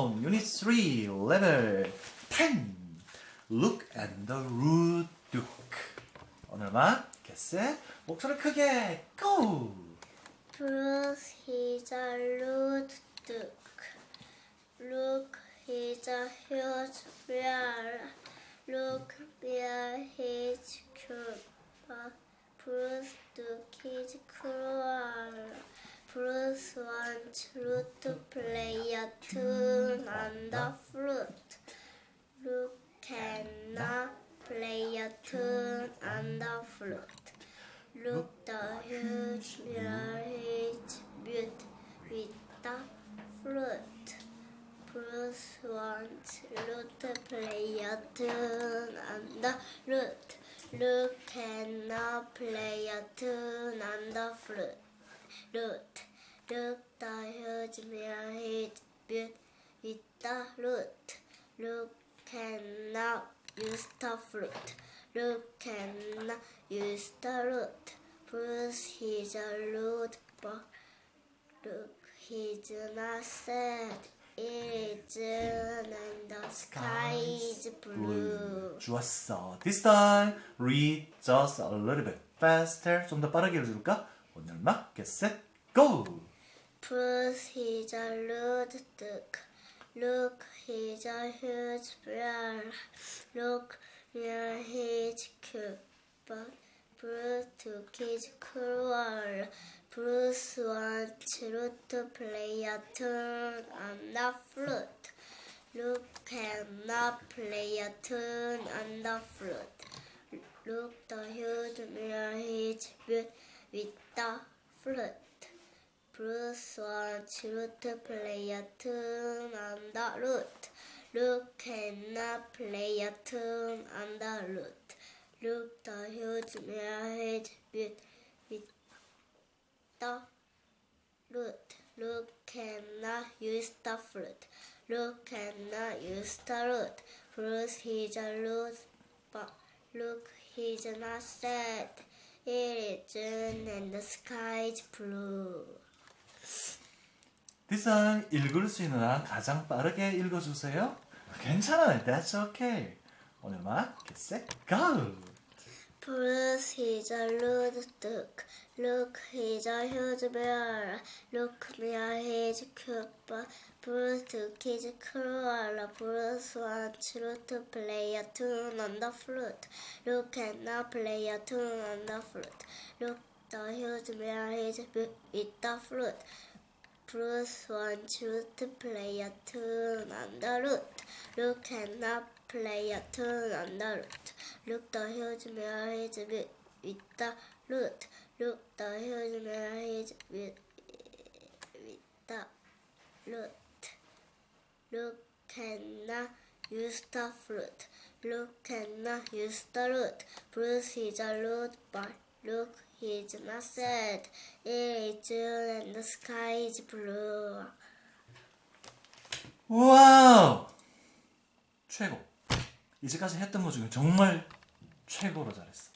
Alone, Unit 3, Level 10. Look at the root duck. 오늘 음악, get set, 목소리 크게, go! Bruce is a rude duck. Look, he's a huge bear. Look, bear he's cute. Bruce Bruce wants Ruth to play a tune on the flute. Luke cannot play a tune on the flute. Look the huge mirror is built with the flute. Bruce wants Luke to play a tune on the flute. Luke cannot play a tune on the flute. Lute. Look the huge mirror is built with the flute. Luke cannot use the flute. Luke cannot use the lute. Bruce is a lute, but Luke he's not sad. It is and the sky is blue. 좋았어. This time, read just a little bit faster. 좀 더 빠르게 읽어줄까? 오늘 음악, get set, go! Bruce is a rude duck. Look, he's a huge bear. Look, near his but Bruce took his cruel. Bruce wants to play a tune on the flute. Luke cannot play a tune on the flute. Look, the huge mirror is built with the flute. Bruce wants Ruth to play a tune on the lute. Luke cannot play a tune on the lute. Luke, the huge is built with the lute. Luke cannot use the flute. Luke cannot use the lute. Bruce he's a lute, but Luke he's not sad. It is June and the sky is blue. This time, 읽을 수 있는 한 가장 빠르게 읽어주세요. 괜찮아요. That's okay. 오늘 get set, go! Bruce is a rude duck. Look, he's a huge bear. Look, near his but Bruce took his cruel. Bruce wants to play a tune on the flute. Luke cannot play a tune on the flute. Look, the huge built with the flute. Bruce wants Ruth to play a tune on the lute. Luke cannot play a tune on the lute. Look, the huge is built with the lute. Look, the huge is built with the lute. Luke cannot use the flute. Luke cannot use the lute. Bruce is a lute, but Luke is not sad. It is June and the sky is blue. 와우! 최고. 이제까지 했던 것 중에 정말 최고로 잘했어.